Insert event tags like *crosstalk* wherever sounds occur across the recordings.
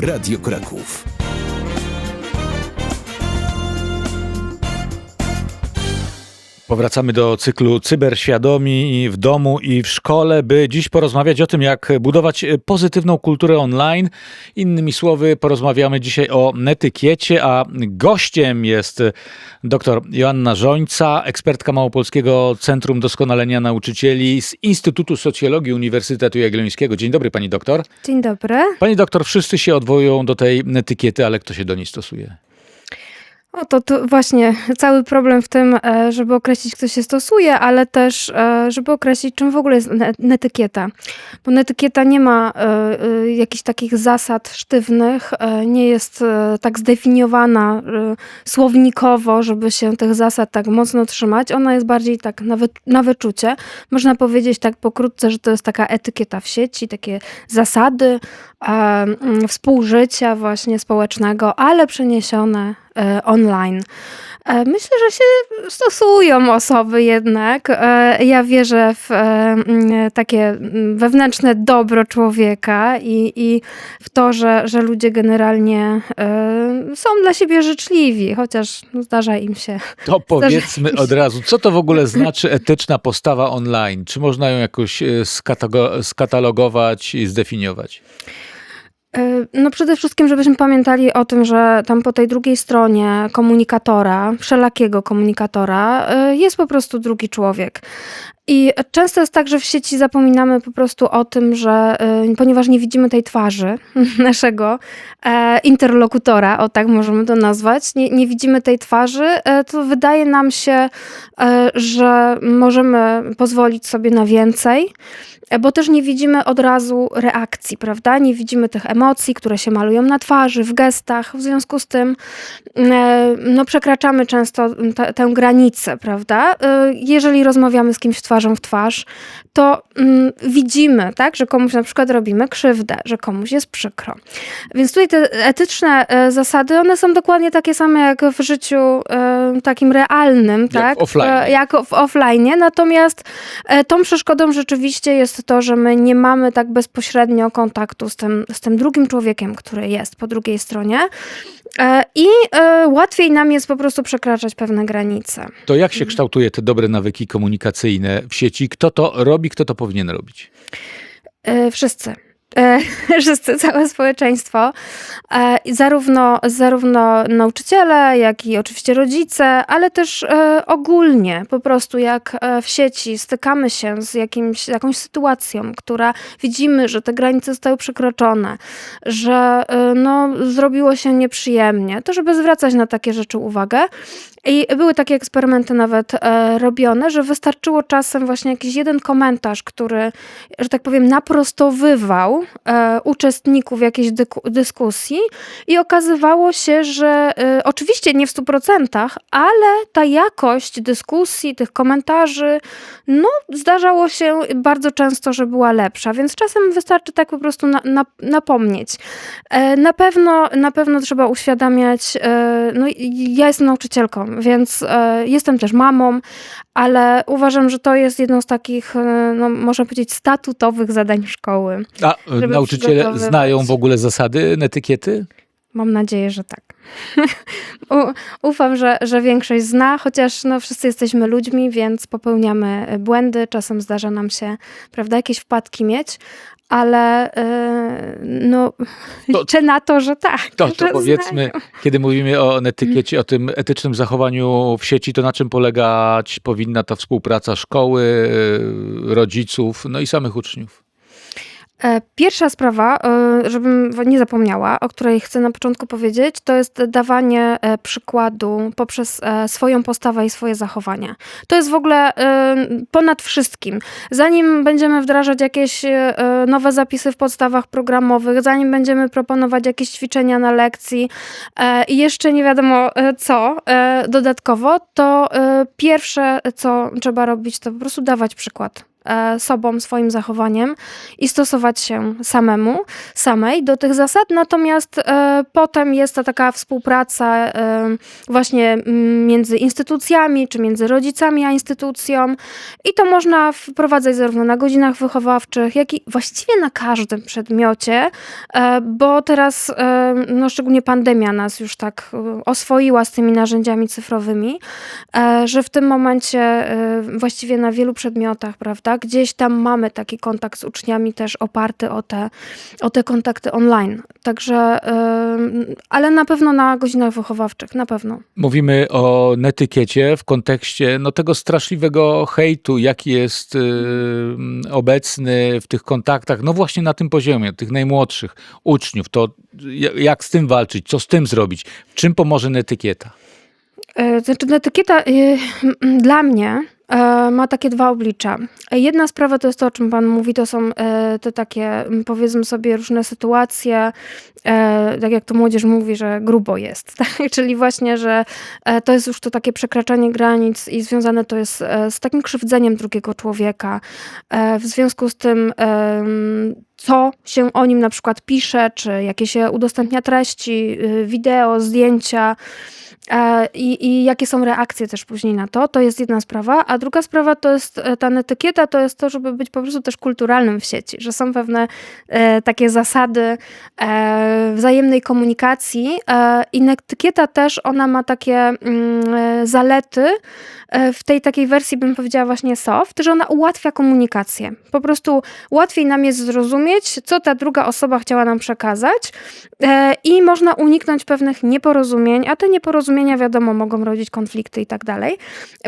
Radio Kraków. Powracamy do cyklu Cyberświadomi w domu i w szkole, by dziś porozmawiać o tym, jak budować pozytywną kulturę online. Innymi słowy, porozmawiamy dzisiaj o netykiecie, a gościem jest dr Joanna Żońca, ekspertka Małopolskiego Centrum Doskonalenia Nauczycieli z Instytutu Socjologii Uniwersytetu Jagiellońskiego. Dzień dobry, pani doktor. Dzień dobry. Pani doktor, wszyscy się odwołują do tej netykiety, ale kto się do niej stosuje? O, to, to właśnie cały problem w tym, e, żeby określić, kto się stosuje, ale też, e, żeby określić, czym w ogóle jest ne- netykieta. Bo netykieta nie ma e, jakichś takich zasad sztywnych, nie jest tak zdefiniowana słownikowo, żeby się tych zasad tak mocno trzymać. Ona jest bardziej tak na, wy, na wyczucie. Można powiedzieć tak pokrótce, że to jest taka etykieta w sieci, takie zasady współżycia właśnie społecznego, ale przeniesione online. E, Myślę, że się stosują osoby jednak. E, Ja wierzę w e, takie wewnętrzne dobro człowieka i, i w to, że, że ludzie generalnie e, są dla siebie życzliwi, chociaż no, zdarza im się. To *laughs* powiedzmy od razu, co to w ogóle *laughs* znaczy etyczna postawa online? Czy można ją jakoś e, skatalogować i zdefiniować? E, No przede wszystkim, żebyśmy pamiętali o tym, że tam po tej drugiej stronie komunikatora, wszelakiego komunikatora, e, jest po prostu drugi człowiek. I często jest tak, że w sieci zapominamy po prostu o tym, że e, ponieważ nie widzimy tej twarzy *laughs* naszego e, interlokutora, o tak możemy to nazwać, nie, nie widzimy tej twarzy, e, to wydaje nam się, e, że możemy pozwolić sobie na więcej. Bo też nie widzimy od razu reakcji, prawda? Nie widzimy tych emocji, które się malują na twarzy, w gestach. W związku z tym no, przekraczamy często tę granicę, prawda? Jeżeli rozmawiamy z kimś twarzą w twarz, to mm, widzimy, tak, że komuś na przykład robimy krzywdę, że komuś jest przykro. Więc tutaj te etyczne e, zasady, one są dokładnie takie same jak w życiu e, takim realnym, tak? w offline. E, Jak w offline. Natomiast tą przeszkodą rzeczywiście jest to, że my nie mamy tak bezpośrednio kontaktu z tym, z tym drugim człowiekiem, który jest po drugiej stronie. I łatwiej nam jest po prostu przekraczać pewne granice. To jak się kształtuje te dobre nawyki komunikacyjne w sieci? Kto to robi, kto to powinien robić? E, Wszyscy. E, *laughs* Wszyscy, całe społeczeństwo. E, Zarówno, zarówno nauczyciele, jak i oczywiście rodzice, ale też ogólnie po prostu jak w sieci stykamy się z jakimś, jakąś sytuacją, która widzimy, że te granice zostały przekroczone, że no, zrobiło się nieprzyjemnie, to żeby zwracać na takie rzeczy uwagę. I były takie eksperymenty nawet e, robione, że wystarczyło czasem właśnie jakiś jeden komentarz, który, że tak powiem, naprostowywał e, uczestników jakiejś dyskusji i okazywało się, że e, oczywiście nie w 100%, ale ta jakość dyskusji, tych komentarzy, no zdarzało się bardzo często, że była lepsza, więc czasem wystarczy tak po prostu na, na, napomnieć. E, Na pewno, na pewno trzeba uświadamiać, e, no ja jestem nauczycielką, więc e, jestem też mamą, ale uważam, że to jest jedno z takich, e, no, można powiedzieć, statutowych zadań szkoły. A e, nauczyciele znają w ogóle zasady netykiety? Mam nadzieję, że tak. *laughs* Ufam, że, że większość zna, chociaż no, wszyscy jesteśmy ludźmi, więc popełniamy e, błędy. Czasem zdarza nam się, prawda, jakieś wpadki mieć, ale e, no, To- *laughs* liczę na to, że tak. To, to że powiedzmy, znają. kiedy mówimy o netykiecie, o tym etycznym zachowaniu w sieci, to na czym polegać powinna ta współpraca szkoły, e, rodziców, no i samych uczniów? E, Pierwsza sprawa, e, żebym nie zapomniała, o której chcę na początku powiedzieć, to jest dawanie e, przykładu poprzez swoją postawę i swoje zachowania. To jest w ogóle ponad wszystkim. Zanim będziemy wdrażać jakieś nowe zapisy w podstawach programowych, zanim będziemy proponować jakieś ćwiczenia na lekcji i jeszcze nie wiadomo co dodatkowo, to pierwsze, co trzeba robić, to po prostu dawać przykład sobą, swoim zachowaniem i stosować się samemu, samej do tych zasad. Natomiast e, potem jest to taka współpraca e, właśnie między instytucjami, czy między rodzicami a instytucją. I to można wprowadzać zarówno na godzinach wychowawczych, jak i właściwie na każdym przedmiocie, e, bo teraz, e, no szczególnie pandemia nas już tak e, oswoiła z tymi narzędziami cyfrowymi, e, że w tym momencie e, właściwie na wielu przedmiotach, prawda, gdzieś tam mamy taki kontakt z uczniami też oparty o te, o te kontakty online. Także, e, ale na pewno na godzinach wychowawczych, na pewno. Mówimy o netykiecie w kontekście no, tego straszliwego hejtu, jaki jest y, obecny w tych kontaktach, no właśnie na tym poziomie, tych najmłodszych uczniów. To ja- jak z tym walczyć, co z tym zrobić? Czym pomoże netykieta? E, Znaczy, etykieta y, dla mnie ma takie dwa oblicza. E, Jedna sprawa to jest to, o czym Pan mówi, to są e, te takie, mm, powiedzmy sobie, różne sytuacje, e, tak jak to młodzież mówi, że grubo jest, *laughs* tak? czyli właśnie, że e, to jest już to takie przekraczanie granic i związane to jest e, z takim krzywdzeniem drugiego człowieka. E, W związku z tym, co się o nim na przykład pisze, czy jakie się udostępnia treści, y, wideo, zdjęcia, E, I, I jakie są reakcje też później na to, to jest jedna sprawa. A druga sprawa to jest e, ta etykieta, to jest to, żeby być po prostu też kulturalnym w sieci, że są pewne e, takie zasady e, wzajemnej komunikacji e, i etykieta też, ona ma takie mm, e, zalety e, w tej takiej wersji, bym powiedziała właśnie soft, że ona ułatwia komunikację. Po prostu łatwiej nam jest zrozumieć, co ta druga osoba chciała nam przekazać e, i można uniknąć pewnych nieporozumień, a te nieporozumienia wiadomo mogą rodzić konflikty i tak dalej.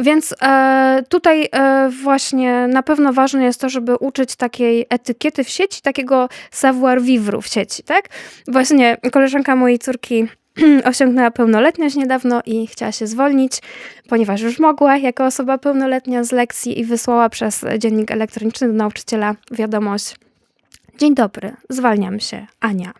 Więc e, tutaj e, właśnie na pewno ważne jest to, żeby uczyć takiej etykiety w sieci, takiego savoir vivre w sieci, tak? Właśnie koleżanka mojej córki *clears throat* osiągnęła pełnoletność niedawno i chciała się zwolnić, ponieważ już mogła jako osoba pełnoletnia z lekcji i wysłała przez dziennik elektroniczny do nauczyciela wiadomość Dzień dobry, zwalniam się, Ania.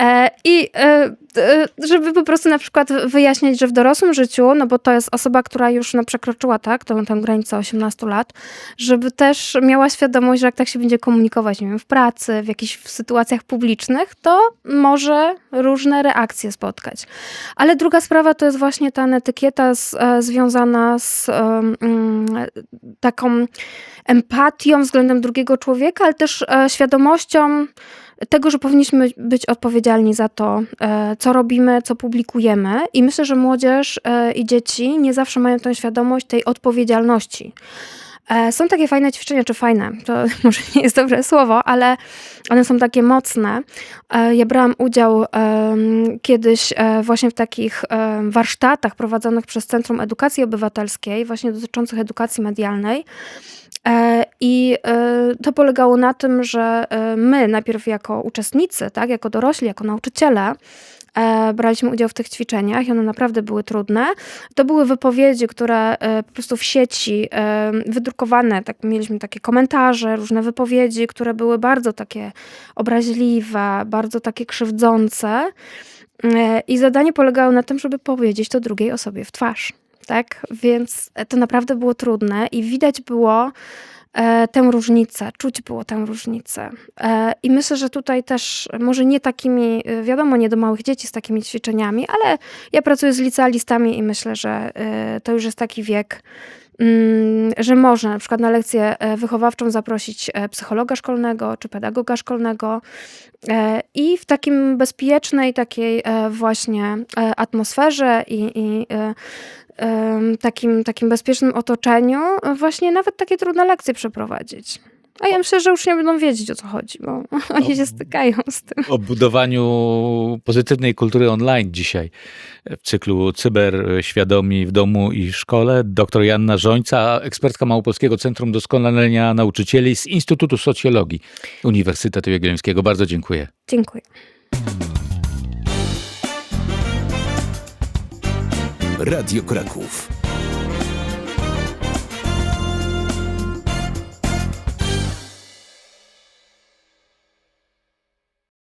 E, I e, e, żeby po prostu na przykład wyjaśniać, że w dorosłym życiu, no bo to jest osoba, która już no, przekroczyła tak, tą, tą granicę 18 lat, żeby też miała świadomość, że jak tak się będzie komunikować, nie wiem, w pracy, w jakichś sytuacjach publicznych, to może różne reakcje spotkać. Ale druga sprawa to jest właśnie ta etykieta z, związana z mm, taką empatią względem drugiego człowieka, ale też świadomością tego, że powinniśmy być odpowiedzialni za to, e, co robimy, co publikujemy. I myślę, że młodzież e, i dzieci nie zawsze mają tę świadomość tej odpowiedzialności. E, Są takie fajne ćwiczenia, czy fajne, to *laughs* może nie jest dobre słowo, ale one są takie mocne. Ja brałam udział kiedyś właśnie w takich warsztatach prowadzonych przez Centrum Edukacji Obywatelskiej, właśnie dotyczących edukacji medialnej. E, I e, to polegało na tym, że e, my najpierw jako uczestnicy, tak, jako dorośli, jako nauczyciele, braliśmy udział w tych ćwiczeniach i one naprawdę były trudne. To były wypowiedzi, które po prostu w sieci wydrukowane, tak, mieliśmy takie komentarze, różne wypowiedzi, które były bardzo takie obraźliwe, bardzo takie krzywdzące. I zadanie polegało na tym, żeby powiedzieć to drugiej osobie w twarz. Tak? Więc to naprawdę było trudne i widać było e, tę różnicę, czuć było tę różnicę. E, I myślę, że tutaj też, może nie takimi, e, wiadomo, nie do małych dzieci z takimi ćwiczeniami, ale ja pracuję z licealistami i myślę, że e, to już jest taki wiek, mm, że można na przykład na lekcję e, wychowawczą zaprosić e, psychologa szkolnego czy pedagoga szkolnego e, i w takim bezpiecznej takiej e, właśnie e, atmosferze i, i e, em, takim, takim bezpiecznym otoczeniu e, właśnie nawet takie trudne lekcje przeprowadzić. A ja myślę, że już nie będą wiedzieć o co chodzi, bo *laughs* oni się stykają z tym. O budowaniu pozytywnej kultury online dzisiaj w cyklu Cyber Świadomi w domu i szkole. Dr Janna Żońca, ekspertka Małopolskiego Centrum Doskonalenia Nauczycieli z Instytutu Socjologii Uniwersytetu Jagiellońskiego. Bardzo dziękuję. Dziękuję. Radio Kraków.